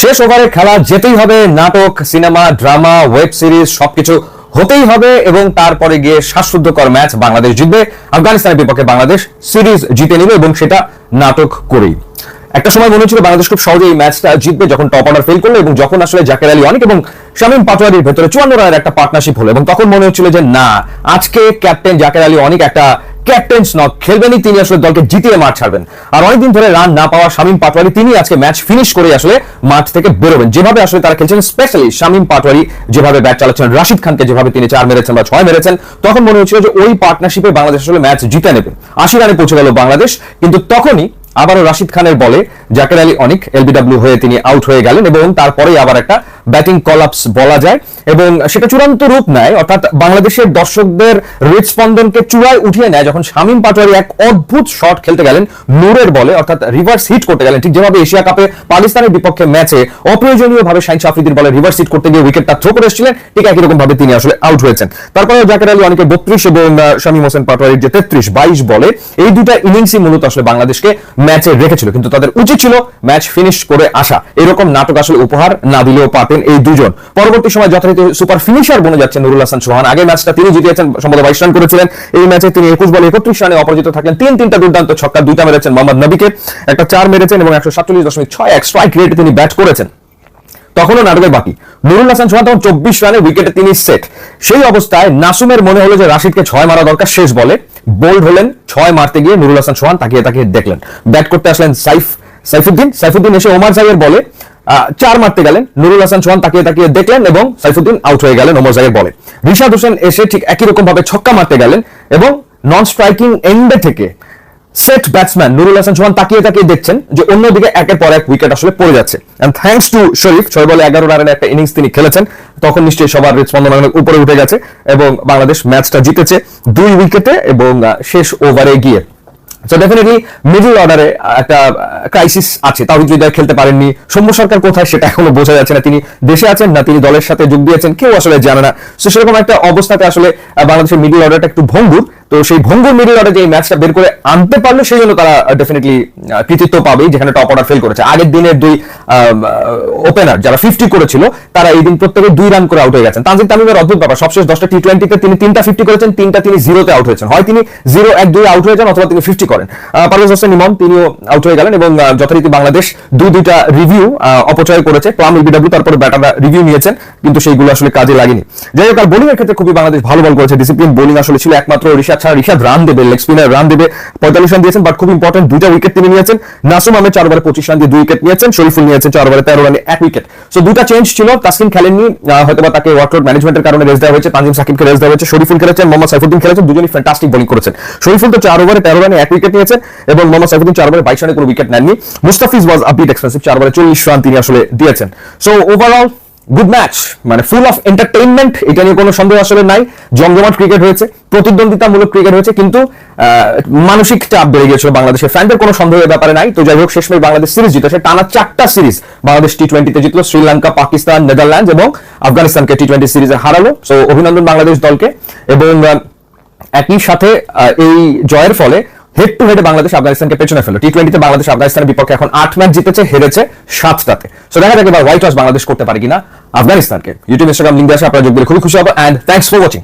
শেষ ওভারে খেলা যেতেই হবে, নাটক, সিনেমা, ড্রামা, ওয়েব সিরিজ, সবকিছু হতেই হবে এবং তারপরে গিয়ে শ্বাসরুদ্ধকর ম্যাচ বাংলাদেশ জিতবে। আফগানিস্তানের বিপক্ষে বাংলাদেশ সিরিজ জিতে নিবে এবং সেটা নাটক করেই। একটা সময় মনে হচ্ছিল বাংলাদেশ খুব সহজে এই ম্যাচটা জিতবে যখন টপ অর্ডার ফেল করল এবং যখন আসলে জাকের আলী অনেক এবং শামীম পাটোয়ারির ভেতরে চুয়ান্ন রানের একটা পার্টনারশিপ হলো এবং তখন মনে হচ্ছিল যে না, আজকে ক্যাপ্টেন জাকের আলী অনেক একটা ক্যাপ্টেন্স নক, খেলবেনই তিনি আসলে দলকে জিতিয়ে মাঠ ছাড়বেন। আর অনেকদিন ধরে রান না পাওয়া শামীম পাটোয়ারি, তিনি আজকে ম্যাচ ফিনিশ করে আসলে মাঠ থেকে বেরোবেন। যেভাবে আসলে তারা খেলছেন, স্পেশালি শামীম পাটোয়ারি যেভাবে ব্যাট চালাচ্ছেন, রাশিদ খানকে যেভাবে তিনি চার মেরেছেন বা ছয় মেরেছেন, তখন মনে হচ্ছিল যে ওই পার্টনারশিপে বাংলাদেশ আসলে ম্যাচ জিতে নেবে। আশি রানে পৌঁছে গেল বাংলাদেশ, কিন্তু তখনই আবারও রাশিদ খানের বলে, জাকের আলী অনেক, এলবিডব্লিউ হয়ে তিনি আউট হয়ে গেলেন এবং তারপরেই আবার একটা ব্যাটিং কলাপস বলা যায় এবং সেটা চূড়ান্ত রূপ নেয়, অর্থাৎ বাংলাদেশের দর্শকদের হৃদস্পন্দনকে চূড়ায় উঠিয়ে নেয় যখন শামীম পাটোয়ারি এক অদ্ভুত শট খেলতে গেলেন নূরের বলে, অর্থাৎ রিভার্স হিট করতে গেলেন। ঠিক যেভাবে এশিয়া কাপে পাকিস্তানের বিপক্ষে ম্যাচে অপ্রয়োজনীয় ভাবে শাহিন আফ্রিদির বলে রিভার্স হিট করতে গিয়ে উইকেটটা থ্রো করে এসেছিলেন, ঠিক একই রকম ভাবে তিনি আসলে আউট হয়েছেন। তারপরে জাকের আলী অনেকে বত্রিশ এবং শামীম হোসেন পাটোয়ারির যে তেত্রিশ, বাইশ বলে, এই দুটা ইনিংসই মূলত আসলে বাংলাদেশকে ম্যাচে রেখেছিল। কিন্তু তাদের উচিত ছিল ম্যাচ ফিনিশ করে আসা। এরকম নাটক আসলে উপহার না দিলেও পারতেন। এই দুজন। পরবর্তী সময় যথারীতি সুপার ফিনিশার বনে যাচ্ছেন নুরুল হাসান সোহান আগের ম্যাচটা তিনি জিতিয়েছেন, সম্ভবত বাইশ রান করেছিলেন। এই ম্যাচে তিনি একুশ বলে একত্রিশ রানে অপরাজিত থাকলেন। তিন তিনটা দুর্দান্ত ছক্কা, দুইটা মেরেছেন মোহাম্মদ নবীকে, একটা চার মেরেছেন এবং একশো সাতচল্লিশ দশমিক ছয় এক স্ট্রাইক রেটে তিনি ব্যাট করেছেন। তখনও নাটকের বাকি। নুরুল হাসান সোহান তখন চব্বিশ রানে উইকেটে তিনি সেট সেই অবস্থায় নাসুমের মনে হলো যে রাশিদকে ছয় মারা দরকার, শেষ বলে। বোল্ড হলেন, ছয় মারতে গিয়ে নুরুল হাসান সোহান তাকিয়ে তাকিয়ে দেখলেন। ব্যাট করতে আসলেন সাইফ সাইফুদ্দিন। সাইফুদ্দিন এসে ওমার সাহেবের বলে চার মারতে গেলেন। নুরুল হাসান সোহান তাকিয়ে তাকিয়ে দেখলেন এবং সাইফুদ্দিন আউট হয়ে গেলেন ওমর সাহেবের বলে। রিশাদ হোসেন এসে ঠিক একই রকম ভাবে ছক্কা মারতে গেলেন এবং নন স্ট্রাইকিং এন্ডে থেকে সেট ব্যাটসম্যান নুরুল হাসান সোহান তাকিয়ে তাকিয়ে দেখছেন যে অন্যদিকে একের পর এক উইকেট আসলে পড়ে যাচ্ছে। এন্ড থ্যাংকস টু শরীফ, ছয় বলে এগারো রানের একটা ইনিংস তিনি খেলেছেন। তখন নিশ্চয়ই সবার হৃদস্পন্দন অনেক উপরে উঠে গেছে এবং বাংলাদেশ ম্যাচটা জিতেছে দুই উইকেটে এবং শেষ ওভারে গিয়ে। সো ডেফিনেটলি মিডল অর্ডারে একটা ক্রাইসিস আছে। তাও হৃদয় খেলতে পারেননি, সৌম্য সরকার কোথায় সেটা এখনও বোঝা যাচ্ছে না। তিনি দেশে আছেন না, তিনি দলের সাথে যোগ দিয়েছেন, কেউ আসলে জানে না। সো সেরকম একটা অবস্থাতে আসলে বাংলাদেশের মিডল অর্ডারটা একটু ভঙ্গুর। তো সেই ভঙ্গুর মিডল অর্ডার যে ম্যাচটা বের করে আনতে পারলে, সেই জন্য তারা ডেফিনেটলি কৃতিত্ব পাবে যেখানে টপ অর্ডার ফেল করেছে। আগের দিনের দুই ওপেনার যারা ফিফটি করেছিল, তারা এই দিন প্রত্যেকে দুই রান করে আউট হয়ে গেছেন। তানজিদ তামিমের অদ্ভুত ব্যাপার, সবশেষ দশটা টি টোয়েন্টিতে তিনি তিনটা ফিফটি করেছেন, তিনটা তিনি জিরোতে আউট হয়েছেন। হয় তিনি জিরো এক, দুই আউট হয়ে যান অথবা তিনি ফিফটি করেন। পারভেজ হোসেন ইমন তিনিও আউট হয়ে গেলেন এবং যথারীতি বাংলাদেশ দুই, দুইটা রিভিউ অপচয় করেছে। প্লাম ইবিডব্লিউ তারপরে ব্যাটাররা রিভিউ নিয়েছেন, কিন্তু সেইগুলো আসলে কাজে লাগেনি। যাই হোক, আর বোলিং এর ক্ষেত্রে খুবই বাংলাদেশ ভালো বল করেছে। ডিসিপ্লিন বোলিং আসলে ছিল একমাত্র ঋষাদ ছাড়া ঋষাদ রান দেবে লেগ স্পিনার রান দেবে পঁয়তাল্লিশ রান দিয়েছেন বাট খুব ইম্পর্টেন্ট দুইটা উইকেট তিনি নিয়েছেন। নাসুম আহমেদ চার ওভারে পঁচিশ রান দিয়ে দুই উইকেট নিয়েছেন শরীফুল নিয়েছেন চার ওভারে তেরো রানে এক উইকেট সো দুটা চেঞ্জ ছিল তাসকিন খেলেননি আহ, হয়তোবা তাকে ওয়ার্কলোড ম্যানেজমেন্টের কারণে রেস দেওয়া হয়েছে তানজিম সাকিবকে রেস দেওয়া হয়েছে শরীফুল খেলেছেন মোহাম্মদ সাইফুদ্দিন খেলেছেন দুজনই ফ্যান্টাস্টিক বোলিং করেছেন। শরীফুল তো চার ওভারে তেরো রানে এক উইকেট নিয়েছেন এবং মোহাম্মদ সাইফুদ্দিন চার ওভারে বাইশ রানে কোনো উইকেট নেননি। মুস্তাফিজ ওয়াজ আপিট এক্সপেন্সিভ চার ওভারে চল্লিশ রান তিনি আসলে দিয়েছেন। সো ওভারঅল গুড ম্যাচ মানে ফুল অফ এন্টারটেইনমেন্ট এটা নিয়ে কোনো সন্দেহ আসলে নাই। জমজমাট ক্রিকেট হয়েছে, প্রতিদ্বন্দ্বিতামূলক ক্রিকেট হয়েছে, কিন্তু মানসিক চাপ বেড়ে গিয়েছিল বাংলাদেশের ফ্যানদের কোনো সন্দেহের ব্যাপারে নাই। তো যাই হোক, শেষমেশ বাংলাদেশ সিরিজ জিতেছে টানা চারটা সিরিজ বাংলাদেশ টি টোয়েন্টিতে জিতলো, শ্রীলঙ্কা, পাকিস্তান নেদারল্যান্ড এবং আফগানিস্তানকে টি টোয়েন্টি সিরিজে হারালো। সো অভিনন্দন বাংলাদেশ দলকে এবং একই সাথে এই জয়ের ফলে হেড টু হেডে বাংলাদেশ আফগানিস্তানকে পেছনে ফেলো টি টোয়েন্টিতে বাংলাদেশ আফগানিস্তানের বিপক্ষে এখন আট ম্যাচ জিতেছে, হেরেছে সাতটাতে। সো দেখা যাক এবার হোয়াইট হাউস বাংলাদেশ করতে পারে কিনা আফগানিস্তানকে। ইউটিউব ইনস্টাগ্রাম লিঙ্ক আছে আপনারা যোগ খুবই খুশি হব অ্যান্ড থ্যাংকস ফর ওয়াচিং